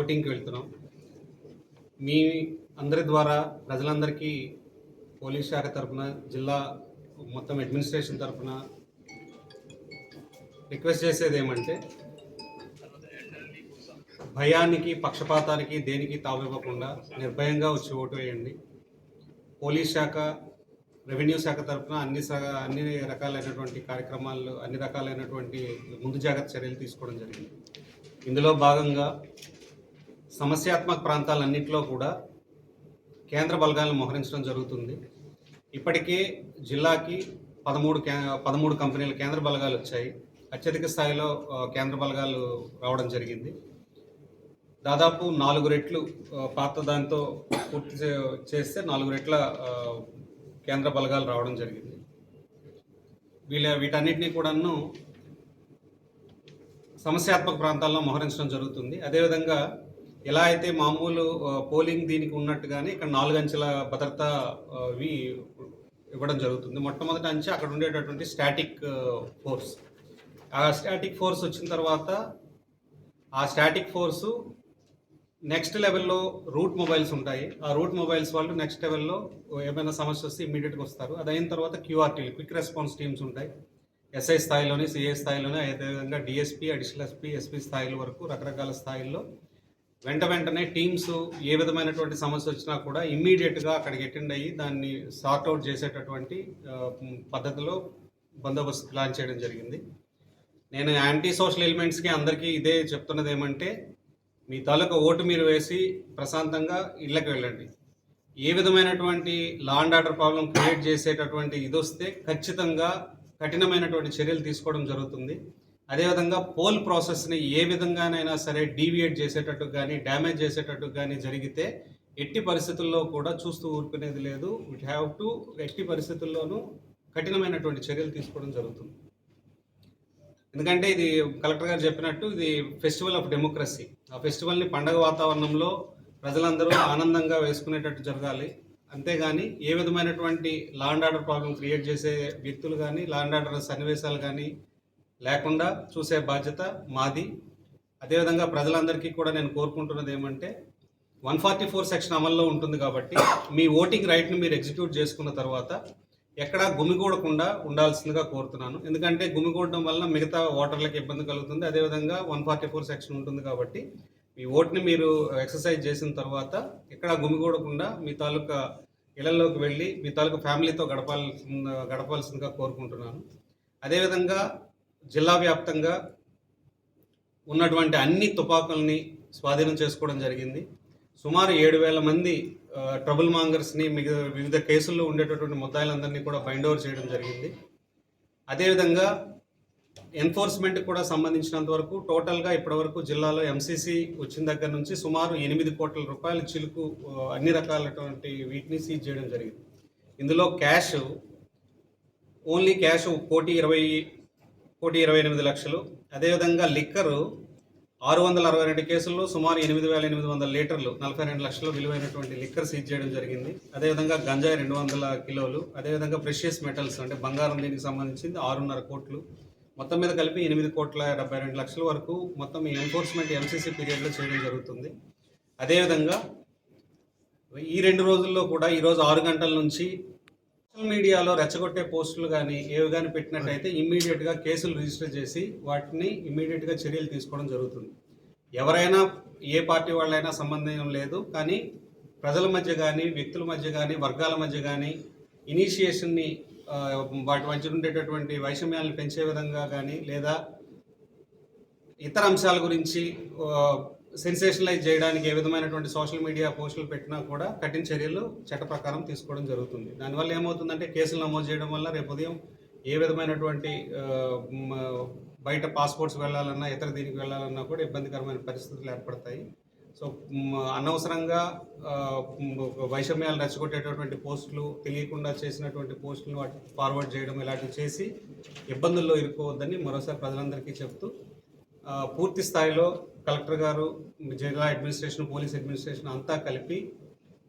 ఓటింగ్కి వెళ్తున్నాం. మీ అందరి ద్వారా ప్రజలందరికీ పోలీస్ శాఖ తరఫున జిల్లా మొత్తం అడ్మినిస్ట్రేషన్ తరఫున రిక్వెస్ట్ చేసేది ఏమంటే భయానికి పక్షపాతానికి దేనికి తావివ్వకుండా నిర్భయంగా వచ్చి ఓటు వేయండి. పోలీస్ శాఖ రెవెన్యూ శాఖ తరఫున అన్ని అన్ని రకాలైనటువంటి కార్యక్రమాలు అన్ని రకాలైనటువంటి ముందు జాగ్రత్త చర్యలు తీసుకోవడం జరిగింది. ఇందులో భాగంగా సమస్యాత్మక ప్రాంతాలన్నింటిలో కూడా కేంద్ర బలగాలను మోహరించడం జరుగుతుంది. ఇప్పటికే జిల్లాకి పదమూడు కే పదమూడు కంపెనీల కేంద్ర బలగాలు వచ్చాయి. అత్యధిక స్థాయిలో కేంద్ర బలగాలు రావడం జరిగింది. దాదాపు నాలుగు రెట్లు పాత దాంతో పూర్తి చే- చేస్తే నాలుగు రెట్ల కేంద్ర బలగాలు రావడం జరిగింది. వీళ్ళ వీటన్నిటినీ కూడాను సమస్యాత్మక ప్రాంతాల్లో మోహరించడం జరుగుతుంది. అదేవిధంగా ఎలా అయితే మామూలు పోలింగ్ దీనికి ఉన్నట్టుగానే ఇక్కడ నాలుగు అంచెల భద్రత అవి ఇవి ఇవ్వడం జరుగుతుంది. మొట్టమొదటి అంచె అక్కడ ఉండేటటువంటి స్టాటిక్ ఫోర్స్ ఆ స్టాటిక్ ఫోర్స్ వచ్చిన తర్వాత ఆ స్టాటిక్ ఫోర్సు నెక్స్ట్ లెవెల్లో రూట్ మొబైల్స్ ఉంటాయి. ఆ రూట్ మొబైల్స్ వాళ్ళు నెక్స్ట్ లెవెల్లో ఏమైనా సమస్య వస్తే ఇమీడియట్గా వస్తారు. అది అయిన తర్వాత క్యూఆర్టీలు క్విక్ రెస్పాన్స్ టీమ్స్ ఉంటాయి. ఎస్ఐ స్థాయిలోనే సిఐ స్థాయిలోనే అదేవిధంగా డిఎస్పీ అడిషనల్ ఎస్పీ ఎస్పీ స్థాయిల వరకు రకరకాల స్థాయిల్లో వెంట వెంటనే టీమ్స్ ఏ విధమైనటువంటి సమస్య వచ్చినా కూడా ఇమ్మీడియట్గా అక్కడికి అటెండ్ అయ్యి దాన్ని సార్ట్ అవుట్ చేసేటటువంటి పద్ధతిలో బందోబస్తు ప్లాన్ చేయడం జరిగింది. నేను యాంటీ సోషల్ ఎలిమెంట్స్కి అందరికీ ఇదే చెప్తున్నది ఏమంటే మీ తాలూకా ఓటు మీరు వేసి ప్రశాంతంగా ఇళ్ళకి వెళ్ళండి. ఏ విధమైనటువంటి law and order problem create చేసేటటువంటి ఇది వస్తే ఖచ్చితంగా కఠినమైనటువంటి చర్యలు తీసుకోవడం జరుగుతుంది. అదేవిధంగా పోల్ ప్రాసెస్ని ఏ విధంగానైనా సరే డీవియేట్ చేసేటట్టు కానీ డ్యామేజ్ చేసేటట్టు కానీ జరిగితే ఎట్టి పరిస్థితుల్లో కూడా చూస్తూ ఊరుకునేది లేదు. విట్ హ్యావ్ టు ఎట్టి పరిస్థితుల్లోనూ కఠినమైనటువంటి చర్యలు తీసుకోవడం జరుగుతుంది. ఎందుకంటే ఇది కలెక్టర్ గారు చెప్పినట్టు ఇది ఫెస్టివల్ ఆఫ్ డెమోక్రసీ. ఆ ఫెస్టివల్ని పండగ వాతావరణంలో ప్రజలందరూ ఆనందంగా వేసుకునేటట్టు జరగాలి. అంతేగాని ఏ విధమైనటువంటి law and order problem create చేసే వ్యక్తులు కానీ లా అండ్ ఆర్డర్ సన్నివేశాలు కానీ లేకుండా చూసే బాధ్యత మాది. అదేవిధంగా ప్రజలందరికీ కూడా నేను కోరుకుంటున్నది ఏమంటే వన్ ఫార్టీ ఫోర్ సెక్షన్ అమల్లో ఉంటుంది కాబట్టి మీ ఓటింగ్ రైట్ని మీరు ఎగ్జిక్యూట్ చేసుకున్న తర్వాత ఎక్కడా గుమిగూడకుండా ఉండాల్సిందిగా కోరుతున్నాను. ఎందుకంటే గుమిగూడడం వల్ల మిగతా ఓటర్లకు ఇబ్బంది కలుగుతుంది. అదేవిధంగా వన్ ఫార్టీ ఫోర్ సెక్షన్ ఉంటుంది కాబట్టి మీ ఓట్ని మీరు ఎక్సర్సైజ్ చేసిన తర్వాత ఎక్కడా గుమిగూడకుండా మీ తాలూకా ఇళ్ళలోకి వెళ్ళి మీ తాలూకా ఫ్యామిలీతో గడపాల్సిన గడపాల్సిందిగా కోరుకుంటున్నాను. అదేవిధంగా జిల్లా వ్యాప్తంగా ఉన్నటువంటి అన్ని తుపాకుల్ని స్వాధీనం చేసుకోవడం జరిగింది. సుమారు ఏడు వేల మంది ట్రబుల్ మాంగర్స్ని మిగతా వివిధ కేసుల్లో ఉండేటటువంటి ముద్దాయిలందరినీ కూడా బైండ్ ఓవర్ చేయడం జరిగింది. అదేవిధంగా ఎన్ఫోర్స్మెంట్ కూడా సంబంధించినంత వరకు టోటల్గా ఇప్పటివరకు జిల్లాలో ఎంసీసీ వచ్చిన దగ్గర నుంచి సుమారు ఎనిమిది కోట్ల రూపాయల చిలుకు అన్ని రకాలటువంటి వీటిని సీజ్ చేయడం జరిగింది. ఇందులో క్యాష్ ఓన్లీ క్యాష్ కోటి ఇరవై కోటి ఇరవై ఎనిమిది లక్షలు. అదేవిధంగా లిక్కరు ఆరు వందల అరవై రెండు కేసుల్లో సుమారు ఎనిమిది వేల ఎనిమిది వందల లీటర్లు నలభై రెండు లక్షలు విలువైనటువంటి లిక్కర్ సీజ్ చేయడం జరిగింది. అదేవిధంగా గంజాయి రెండు వందల కిలోలు అదేవిధంగా ప్రెషియస్ మెటల్స్ అంటే బంగారం దీనికి సంబంధించింది ఆరున్నర కోట్లు. మొత్తం మీద కలిపి ఎనిమిది కోట్ల డెబ్బై రెండు లక్షల వరకు మొత్తం ఈ ఎన్ఫోర్స్మెంట్ ఎంసీసీ పీరియడ్లో చేయడం జరుగుతుంది. అదేవిధంగా ఈ రెండు రోజుల్లో కూడా ఈరోజు ఆరు గంటల నుంచి మీడియాలో రెచ్చగొట్టే పోస్టులు కానీ ఏవి కానీ పెట్టినట్టయితే ఇమ్మీడియట్గా కేసులు రిజిస్టర్ చేసి వాటిని ఇమ్మీడియట్గా చర్యలు తీసుకోవడం జరుగుతుంది. ఎవరైనా ఏ పార్టీ వాళ్ళైనా సంబంధం లేదు కానీ ప్రజల మధ్య కానీ వ్యక్తుల మధ్య కానీ వర్గాల మధ్య కానీ ఇనీషియేషన్ని వాటి మధ్య ఉండేటటువంటి వైషమ్యాలను పెంచే విధంగా కానీ లేదా ఇతర అంశాల గురించి సెన్సేషనలైజ్ చేయడానికి ఏ విధమైనటువంటి సోషల్ మీడియా పోస్టులు పెట్టినా కూడా కఠిన చర్యలు చట్ట ప్రకారం తీసుకోవడం జరుగుతుంది. దానివల్ల ఏమవుతుందంటే కేసులు నమోదు చేయడం వల్ల రేపు ఉదయం ఏ విధమైనటువంటి బయట పాస్పోర్ట్స్ వెళ్ళాలన్నా ఇతర దీనికి వెళ్ళాలన్నా కూడా ఇబ్బందికరమైన పరిస్థితులు ఏర్పడతాయి. సో అనవసరంగా వైషమ్యాలు రెచ్చగొట్టేటటువంటి పోస్టులు తెలియకుండా చేసినటువంటి పోస్టులను వాటి ఫార్వర్డ్ చేయడం ఇలాంటివి చేసి ఇబ్బందుల్లో ఇరుక్కోవద్దని మరోసారి ప్రజలందరికీ చెప్తూ పూర్తి స్థాయిలో కలెక్టర్ గారు జిల్లా అడ్మినిస్ట్రేషన్ పోలీస్ అడ్మినిస్ట్రేషన్ అంతా కలిపి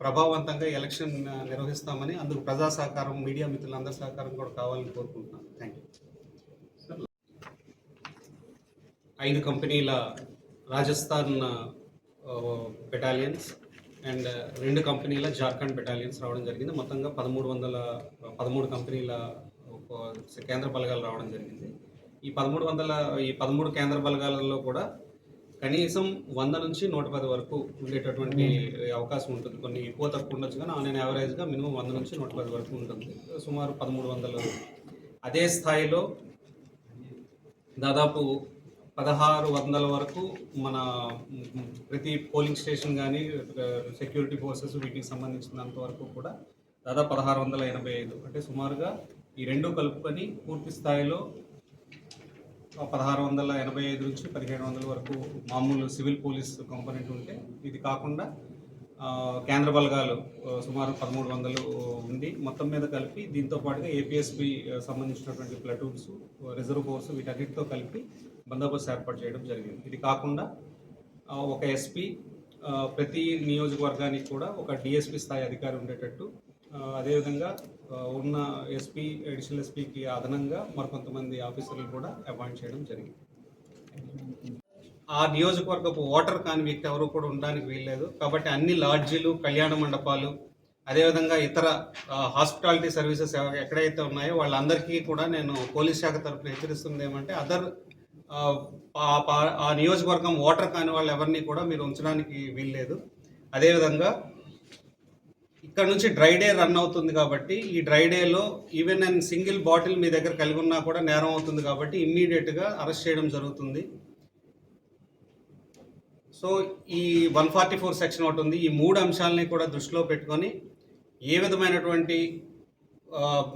ప్రభావవంతంగా ఎలక్షన్ నిర్వహిస్తామని అందుకు ప్రజా సహకారం మీడియా మిత్రులందరి సహకారం కూడా కావాలని కోరుకుంటున్నాను థ్యాంక్ యూ ఐదు కంపెనీల రాజస్థాన్ బెటాలియన్స్ అండ్ రెండు కంపెనీల జార్ఖండ్ బెటాలియన్స్ రావడం జరిగింది. మొత్తంగా పదమూడు వందల పదమూడు కంపెనీల కేంద్ర బలగాలు రావడం జరిగింది. ఈ పదమూడు వందల ఈ పదమూడు కేంద్ర బలగాలలో కూడా కనీసం వంద నుంచి నూట పది వరకు ఉండేటటువంటి అవకాశం ఉంటుంది. కొన్ని ఎక్కువ తక్కువ ఉండొచ్చు కానీ ఆన్లైన్ యావరేజ్గా మినిమం వంద నుంచి నూట పది వరకు ఉంటుంది. సుమారు పదమూడు వందలు. అదే స్థాయిలో దాదాపు పదహారు వందల వరకు మన ప్రతి పోలింగ్ స్టేషన్ కానీ సెక్యూరిటీ ఫోర్సెస్ వీటికి సంబంధించినంత వరకు కూడా దాదాపు పదహారు వందల ఎనభై ఐదు. అంటే సుమారుగా ఈ రెండు కలుపుకొని పూర్తి స్థాయిలో పదహారు వందల ఎనభై ఐదు నుంచి పదిహేను వందల వరకు మామూలు సివిల్ పోలీస్ కాంపోనెంట్ ఉంటే ఇది కాకుండా కేంద్ర బలగాలు సుమారు పదమూడు వందలు ఉంది మొత్తం మీద కలిపి దీంతో పాటుగా ఏపీఎస్పి సంబంధించినటువంటి ప్లటూన్స్ రిజర్వ్ ఫోర్స్ వీటన్నిటితో కలిపి బందోబస్తు ఏర్పాటు చేయడం జరిగింది. ఇది కాకుండా ఒక ఎస్పీ ప్రతి నియోజకవర్గానికి కూడా ఒక డిఎస్పి స్థాయి అధికారి ఉండేటట్టు అదేవిధంగా ఉన్న ఎస్పీ అడిషనల్ ఎస్పీకి అదనంగా మరికొంతమంది ఆఫీసర్లు కూడా అపాయింట్ చేయడం జరిగింది. ఆ నియోజకవర్గపు ఓటర్ కాని వ్యక్తి ఎవరు కూడా ఉండడానికి వీల్లేదు. కాబట్టి అన్ని లాడ్జీలు కళ్యాణ మండపాలు అదేవిధంగా ఇతర హాస్పిటాలిటీ సర్వీసెస్ ఎక్కడైతే ఉన్నాయో వాళ్ళందరికీ కూడా నేను పోలీస్ శాఖ తరఫున హెచ్చరిస్తుంది ఏమంటే అదర్ ఆ నియోజకవర్గం ఓటర్ కాని వాళ్ళు ఎవరిని కూడా మీరు ఉంచడానికి వీల్లేదు. అదేవిధంగా ఇక్కడ నుంచి డ్రై డే రన్ అవుతుంది కాబట్టి ఈ డ్రై డేలో ఈవెన్ అండ్ సింగిల్ బాటిల్ మీ దగ్గర కలిగి ఉన్నా కూడా నేరం అవుతుంది కాబట్టి ఇమ్మీడియట్గా అరెస్ట్ చేయడం జరుగుతుంది. సో ఈ వన్ ఫార్టీ ఫోర్ సెక్షన్ ఒకటి ఉంది. ఈ మూడు అంశాలని కూడా దృష్టిలో పెట్టుకొని ఏ విధమైనటువంటి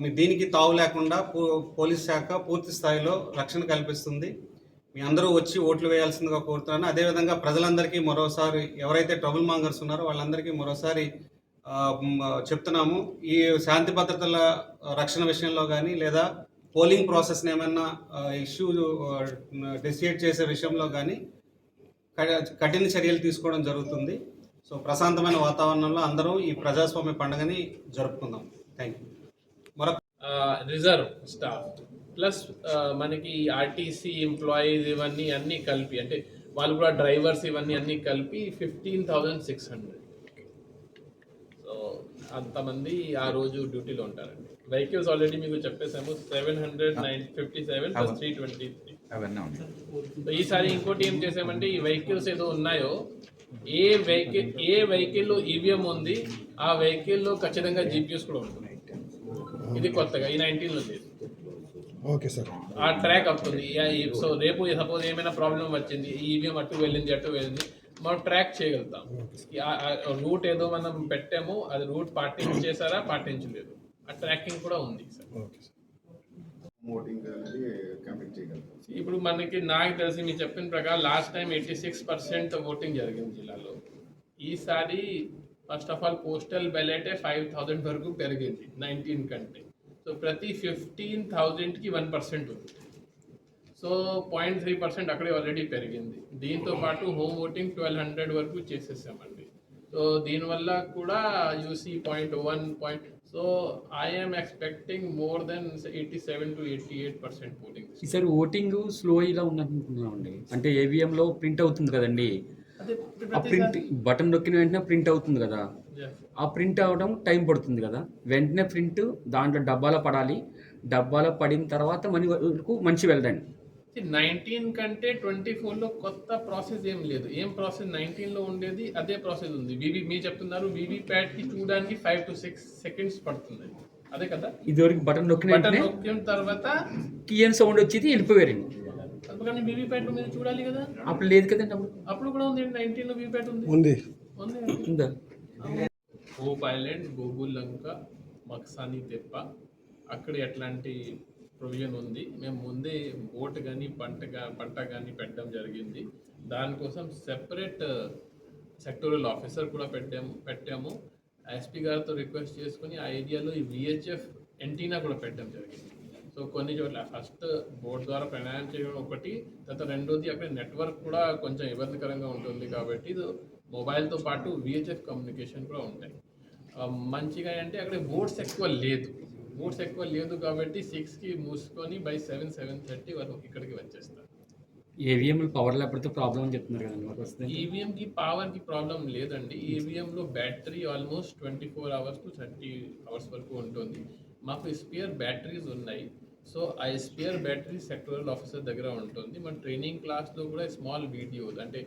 దీనికి తావు లేకుండా పో- పోలీస్ శాఖ పూర్తి స్థాయిలో రక్షణ కల్పిస్తుంది. మీ అందరూ వచ్చి ఓట్లు వేయాల్సిందిగా కోరుతున్నాను. అదేవిధంగా ప్రజలందరికీ మరోసారి ఎవరైతే ట్రబుల్ మాంగర్స్ ఉన్నారో వాళ్ళందరికీ మరోసారి చెప్తున్నాము. ఈ శాంతి భద్రతల రక్షణ విషయంలో కానీ లేదా పోలింగ్ ప్రాసెస్ని ఏమన్నా ఇష్యూ డిసైడ్ చేసే విషయంలో కానీ కఠిన చర్యలు తీసుకోవడం జరుగుతుంది. సో ప్రశాంతమైన వాతావరణంలో అందరూ ఈ ప్రజాస్వామ్య పండుగని జరుపుకుందాం. థ్యాంక్ యూ మరొక రిజర్వ్ స్టాఫ్ ప్లస్ మనకి ఆర్టీసీ ఎంప్లాయీస్ ఇవన్నీ అన్నీ కలిపి అంటే వాళ్ళు కూడా డ్రైవర్స్ ఇవన్నీ అన్నీ కలిపి ఫిఫ్టీన్ థౌజండ్ సిక్స్ హండ్రెడ్ అంతమంది ఆ రోజు డ్యూటీలో ఉంటారండి. వెహికల్స్ ఆల్రెడీ మీకు చెప్పేసాము seven hundred nine fifty seven plus three twenty three so ఈసారి ఇంకోటి ఏం చేసామంటే ఈ వెహికల్స్ ఏదో ఉన్నాయో ఏ వెహికల్ ఏ వెహికల్లో ఈవీఎం ఉంది ఆ వెహికల్లో ఖచ్చితంగా జీపీఎస్ కూడా ఉంటుంది ఇది కొత్తగా ఈ నైన్టీన్లో లేదు ఓకే సార్. ఆ ట్రాక్ వస్తుంది సో రేపు సపోజ్ ఏమైనా ప్రాబ్లం వచ్చింది ఈవీఎం అటు వెళ్ళింది అటు వెళ్ళింది మనం ట్రాక్ చేయగలుగుతాం. రూట్ ఏదో మనం పెట్టామో అది రూట్ పాటించేసారా పాటించలేదు ఆ ట్రాకింగ్ కూడా ఉంది సార్. Okay sir. ఓటింగ్ అనేది కండక్ట్ చేయగలుగుతాం. ఇప్పుడు మనకి నాకు తెలిసి మీరు చెప్పిన ప్రకారం last time eighty six percent voting జరిగింది జిల్లాలో. ఈసారి ఫస్ట్ ఆఫ్ ఆల్ పోస్టల్ బ్యాలెటే ఫైవ్ థౌజండ్ వరకు పెరిగింది నైన్టీన్ కంటే. సో ప్రతి ఫిఫ్టీన్ థౌజండ్కి వన్ పర్సెంట్ ఉంది. సో పాయింట్ త్రీ పర్సెంట్ అక్కడే ఆల్రెడీ పెరిగింది. దీంతో పాటు హోమ్ ఓటింగ్ ట్వెల్వ్ హండ్రెడ్ వరకు చేసేసామండి. సో దీనివల్ల కూడా you see point one point so I'm expecting more than eighty seven to eighty eight percent polling ఈసారి ఓటింగ్ స్లో ఇలా ఉన్నట్టున్నామండి అంటే AVM లో ప్రింట్ అవుతుంది కదండి. అదే ఆ ప్రింట్ బటన్ నొక్కిన వెంటనే ప్రింట్ అవుతుంది కదా. ఆ ప్రింట్ అవడం టైం పడుతుంది కదా. వెంటనే ప్రింట్ దాంట్లో డబ్బాలో పడాలి. డబ్బాలో పడిన తర్వాత మన వరకు మంచి వెళ్ళండి నైన్టీన్ కంటే ట్వంటీ ఫోర్లో కొత్త ప్రాసెస్ ఏం లేదు. ఏం ప్రాసెస్ నైన్టీన్లో ఉండేది అదే ప్రాసెస్ ఉంది. వివి మీరు చెప్తున్నారు వివి కి చూడడానికి ఫైవ్ టు సిక్స్ సెకండ్స్ పడుతుంది. అదే కదా? ఇదివరకు బటన్ నొక్కిన బటన్ నొక్కిన తర్వాత కీఎన్ సౌండ్ వచ్చేది వెళ్ళిపోయారండి కానీ వివి ప్యాట్ మీరు చూడాలి కదా? అప్పుడు లేదు కదండి అప్పుడు? అప్పుడు కూడా ఉంది నైన్టీన్లో వివి ప్యాట్ ఉంది. ఉంది. ఉంది. ఉందా? హోప్ ఐలాండ్ గోగుల్ లంక మక్సాని తెప్ప అక్కడ ఎట్లాంటి ప్రొవిజన్ ఉంది. మేము ముందే బోట్ కానీ పంట పంట కానీ పెట్టడం జరిగింది. దానికోసం సెపరేట్ సెక్టోరల్ ఆఫీసర్ కూడా పెట్టాము పెట్టాము. ఎస్పీ గారితో రిక్వెస్ట్ చేసుకుని ఆ ఏరియాలో ఈ విహెచ్ఎఫ్ ఎంటీనా కూడా పెట్టడం జరిగింది. సో కొన్ని చోట్ల ఫస్ట్ బోర్డు ద్వారా ప్రయాణం చేయడం ఒకటి తర్వాత రెండోది అక్కడ నెట్వర్క్ కూడా కొంచెం ఇబ్బందికరంగా ఉంటుంది కాబట్టి ఇది మొబైల్తో పాటు విహెచ్ఎఫ్ కమ్యూనికేషన్ కూడా ఉంటాయి. మంచిగా అంటే అక్కడ బోర్డ్స్ ఎక్కువ లేదు. బోర్డ్స్ ఎక్కువ లేదు కాబట్టి సిక్స్కి మూసుకొని బై సెవెన్ సెవెన్ థర్టీ వరకు ఇక్కడికి వచ్చేస్తారు ఏవిఎంలు పవర్ లేకపోతే ప్రాబ్లం అని చెప్తున్నారు కదండి మరి వస్తుంది. ఈవీఎం కి పవర్కి ప్రాబ్లం లేదండి. ఈవీఎం లో battery almost twenty four hours to thirty hours వరకు ఉంటుంది. మాకు స్పియర్ బ్యాటరీస్ ఉన్నాయి. సో ఆ స్పియర్ బ్యాటరీ సెక్టరల్ ఆఫీసర్ దగ్గర ఉంటుంది. మన ట్రైనింగ్ క్లాస్లో కూడా స్మాల్ వీడియోస్ అంటే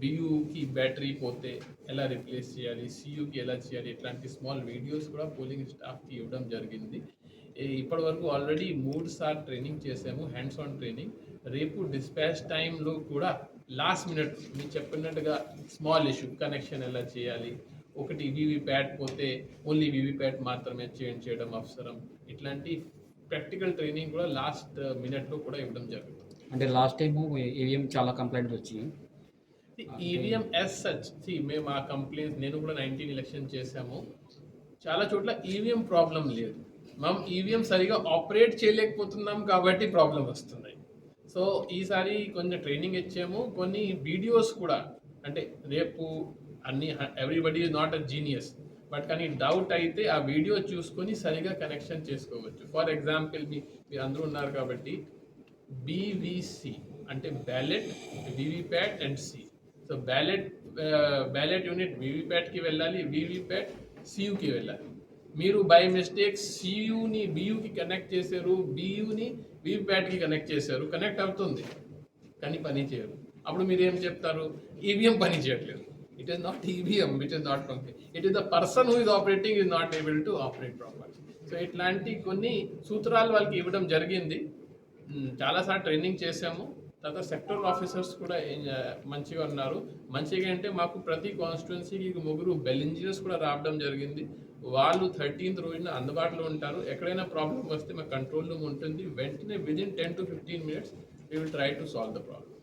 బియూకి బ్యాటరీ పోతే ఎలా రిప్లేస్ చేయాలి? సియూకి ఎలా చేయాలి? ఇట్లాంటి స్మాల్ వీడియోస్ కూడా పోలింగ్ స్టాఫ్కి ఇవ్వడం జరిగింది. ఇప్పటివరకు ఇప్పటి వరకు ఆల్రెడీ మూడు సార్లు ట్రైనింగ్ చేసాము హ్యాండ్స్ ఆన్ ట్రైనింగ్ రేపు డిస్పాచ్ టైంలో కూడా లాస్ట్ మినిట్ మీరు చెప్పినట్టుగా స్మాల్ ఇష్యూ కనెక్షన్ ఎలా చేయాలి? ఒకటి వివి ప్యాడ్ పోతే ఓన్లీ వివి ప్యాడ్ మాత్రమే చేంజ్ చేయడం అవసరం. ఇట్లాంటి ప్రాక్టికల్ ట్రైనింగ్ కూడా లాస్ట్ మినిట్లో కూడా ఇవ్వడం జరుగుతుంది. అంటే లాస్ట్ టైం ఏవిఎం చాలా కంప్లైంట్స్ వచ్చాయి ఈవీఎం ఎస్ సచ్ మేము ఆ కంప్లైంట్ నేను కూడా నైన్టీన్ ఎలక్షన్ చేశాము. చాలా చోట్ల ఈవీఎం ప్రాబ్లం లేదు. మనం ఈవీఎం సరిగా ఆపరేట్ చేయలేకపోతున్నాం కాబట్టి ప్రాబ్లం వస్తున్నాయి. సో ఈసారి కొంచెం ట్రైనింగ్ ఇచ్చాము. కొన్ని వీడియోస్ కూడా అంటే రేపు అన్ని everybody is not a genius but కానీ డౌట్ అయితే ఆ వీడియో చూసుకొని సరిగా కనెక్షన్ చేసుకోవచ్చు. ఫర్ ఎగ్జాంపుల్ మీ మీరు అందరూ ఉన్నారు కాబట్టి బీవీసీ అంటే ballot VVPAT and C so ballot ballot unit వివిప్యాట్కి వెళ్ళాలి వివిప్యాట్ సియుకి వెళ్ళాలి. మీరు బై మిస్టేక్ సియుని బియుకి కనెక్ట్ చేశారు బియుని వివిప్యాట్కి కనెక్ట్ చేశారు కనెక్ట్ అవుతుంది. కానీ పని చేయరు. అప్పుడు మీరు ఏం చెప్తారు? ఈవీఎం పని చేయట్లేదు. It is not EVM which is not complete it is the person who is operating is not able to operate proper so ఇట్లాంటి కొన్ని సూత్రాలు వాళ్ళకి ఇవ్వడం జరిగింది. Hmm, చాలాసార్లు ట్రైనింగ్ చేసాము తర్వాత సెక్టర్ ఆఫీసర్స్ కూడా మంచిగా ఉన్నారు. మంచిగా అంటే మాకు ప్రతి కాన్స్టిట్యున్సీకి ముగ్గురు బెల్ ఇంజనీర్స్ కూడా రావడం జరిగింది. వాళ్ళు థర్టీన్త్ రోజున అందుబాటులో ఉంటారు. ఎక్కడైనా ప్రాబ్లం వస్తే మా కంట్రోల్ రూమ్ ఉంటుంది. వెంటనే within ten to fifteen minutes we will try to solve the problem